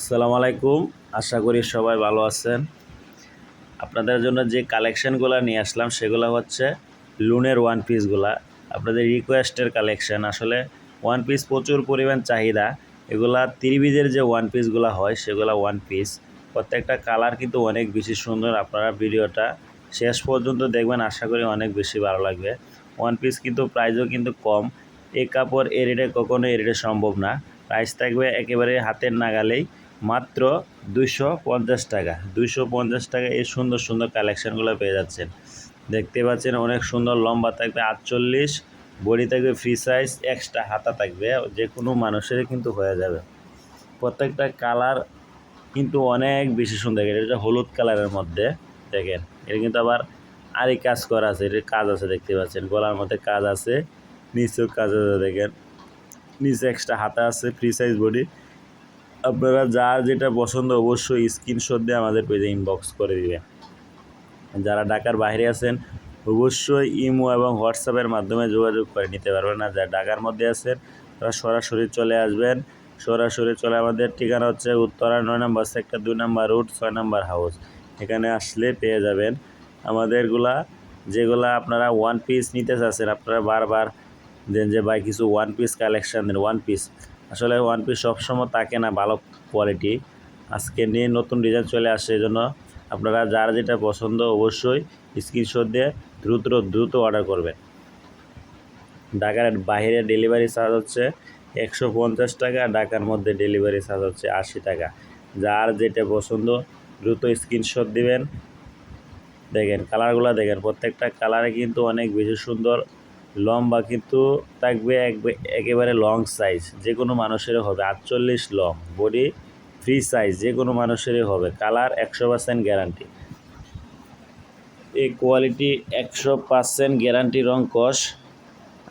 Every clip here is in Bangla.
আসসালামু আলাইকুম। আশা করি সবাই ভালো আছেন। আপনাদের জন্য যে কালেকশানগুলো নিয়ে আসলাম, সেগুলো হচ্ছে লুনের ওয়ান পিসগুলা আপনাদের রিকোয়েস্টের কালেকশান। আসলে ওয়ান পিস প্রচুর পরিমাণ চাহিদা। এগুলা ত্রিবিজের যে ওয়ান পিসগুলো হয়, সেগুলো ওয়ান পিস প্রত্যেকটা কালার কিন্তু অনেক বেশি সুন্দর। আপনারা ভিডিওটা শেষ পর্যন্ত দেখবেন। আশা করি অনেক বেশি ভালো লাগবে। ওয়ান পিস কিন্তু প্রাইসও কিন্তু কম। এ কাপড় এ রেটে কখনো এ রেটে সম্ভব না। প্রাইস থাকবে একেবারে হাতের নাগালেই মাত্র দুইশো পঞ্চাশ টাকা। দুইশো পঞ্চাশ টাকা এই সুন্দর সুন্দর কালেকশানগুলো পেয়ে যাচ্ছেন। দেখতে পাচ্ছেন অনেক সুন্দর, লম্বা থাকবে আটচল্লিশ, বডি থাকবে ফ্রি সাইজ এক্সট্রা হাতা থাকবে যে কোনো মানুষেরই কিন্তু হয়ে যাবে। প্রত্যেকটা কালার কিন্তু অনেক বেশি সুন্দর। এটা হলুদ কালারের মধ্যে, দেখেন। এটা কিন্তু আবার আরই কাজ করা আছে, এটার কাজ আছে, দেখতে পাচ্ছেন। গলার মধ্যে কাজ আছে, নিচেও কাজ আছে, দেখেন। নিচে এক্সট্রা হাতা আছে ফ্রি সাইজ বডি। আপনারা যার যেটা পছন্দ অবশ্যই স্ক্রিনশট দিয়ে আমাদের পেজে ইনবক্স করে দিবেন যারা ঢাকার বাইরে আছেন, অবশ্যই ইমো এবং হোয়াটসঅ্যাপের মাধ্যমে যোগাযোগ করে নিতে পারবেন। না যারা ঢাকার মধ্যে আছেন, তারা সরাসরি চলে আসবেন। সরাসরি চলে আমাদের ঠিকানা হচ্ছে উত্তরা নয় নম্বর সেক্টর দুই নম্বর রুট ছয় নম্বর হাউস এখানে আসলে পেয়ে যাবেন আমাদেরগুলা, যেগুলা আপনারা ওয়ান পিস নিতে চাচ্ছেন, আপনারা বারবার দেন যে, ভাই, কিছু ওয়ান পিস কালেকশান দেন ওয়ান পিস আসলে ওয়ান পিস সবসময় থাকে না ভালো কোয়ালিটি আজকে নিয়ে নতুন ডিজাইন চলে আসে এই জন্য আপনারা যার যেটা পছন্দ অবশ্যই স্ক্রিনশট দিয়ে দ্রুত দ্রুত অর্ডার করবেন। ঢাকার বাইরে ডেলিভারি চার্জ হচ্ছে একশো পঞ্চাশ টাকা, ঢাকার মধ্যে ডেলিভারি চার্জ হচ্ছে আশি টাকা। যার যেটা পছন্দ দ্রুত স্ক্রিনশট দিবেন। দেখেন কালারগুলো দেখেন, প্রত্যেকটা কালারে কিন্তু অনেক বেশি সুন্দর। লম্বা কিন্তু থাকবে একেবারে লং সাইজ যে কোনো মানুষেরই হবে। আটচল্লিশ লং বডি ফ্রি সাইজ যে কোনো মানুষেরই হবে। কালার একশো পার্সেন্ট গ্যারান্টি এই কোয়ালিটি একশো পার্সেন্ট গ্যারান্টি রং কষ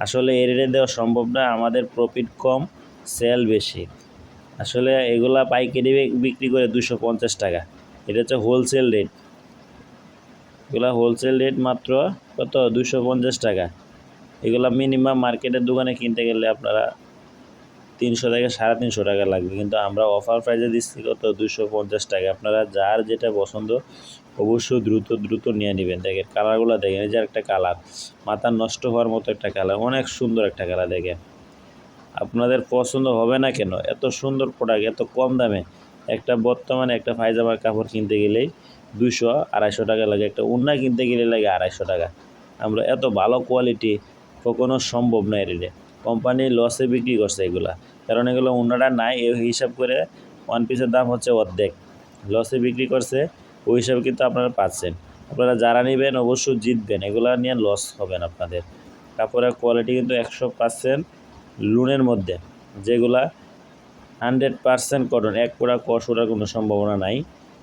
আসলে এর রেটে দেওয়া সম্ভব না, আমাদের প্রফিট কম সেল বেশি। আসলে এগুলা পাইকারি বিক্রি করে দুশো পঞ্চাশ টাকা। এটা হচ্ছে হোলসেল রেট এগুলা হোলসেল রেট মাত্র কত? দুশো পঞ্চাশ টাকা। এগুলো মিনিমাম মার্কেটের দোকানে কিনতে গেলে আপনারা তিনশো থেকে সাড়ে তিনশো টাকা লাগবে। কিন্তু আমরা অফার প্রাইজে দিচ্ছি কত? দুশো পঞ্চাশ টাকা। আপনারা যার যেটা পছন্দ, অবশ্যই দ্রুত দ্রুত নিয়ে নেবেন। দেখেন, কালারগুলো দেখেন, এই যে একটা কালার। মাথা নষ্ট হওয়ার মতো একটা কালার, অনেক সুন্দর একটা কালার, দেখেন। আপনাদের পছন্দ হবে না কেন? এত সুন্দর প্রোডাক্ট এত কম দামে একটা বর্তমানে একটা পায়জামার কাপড় কিনতে গেলেই দুশো আড়াইশো টাকা লাগে। একটা উন্না কিনতে গেলে লাগে আড়াইশো টাকা। আমরা এত ভালো কোয়ালিটি কখনো সম্ভব নয় রেটে কোম্পানি লসে বিক্রি করছে এগুলা। কারণ এগুলো অন্যরা নাই এই হিসাব করে ওয়ান পিসের দাম হচ্ছে অর্ধেক। লসে বিক্রি করছে, ওই হিসাবে কিন্তু আপনারা পাচ্ছেন। আপনারা যারা নেবেন অবশ্যই জিতবেন। এগুলা নিয়ে লস হবেন আপনাদের। কাপড়ের কোয়ালিটি কিন্তু একশো পার্সেন্ট লুনের মধ্যে। যেগুলা হান্ড্রেড পার্সেন্ট কটন এক পোড়া ওঠার কোনো সম্ভাবনা নাই।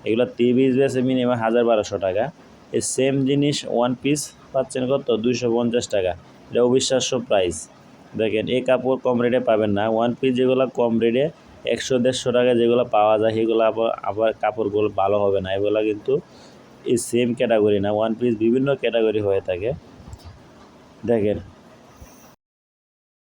এগুলো ত্রিশ বেসে মিনিমাম হাজার বারোশো টাকা। এই সেম জিনিস ওয়ান পিস পাচ্ছেন কত? দুইশো পঞ্চাশ টাকা। এটা অবিশ্বাস্য প্রাইস দেখেন, এই কাপড় কম রেটে পাবেন না। ওয়ান পিস যেগুলো কম রেটে একশো, দেড়শো টাকা যেগুলো পাওয়া যায়, সেগুলো আবার আবার কাপড়গুলো ভালো হবে না। এগুলো কিন্তু এই সেম ক্যাটাগরি না। ওয়ান পিস বিভিন্ন ক্যাটাগরি হয়ে থাকে। দেখেন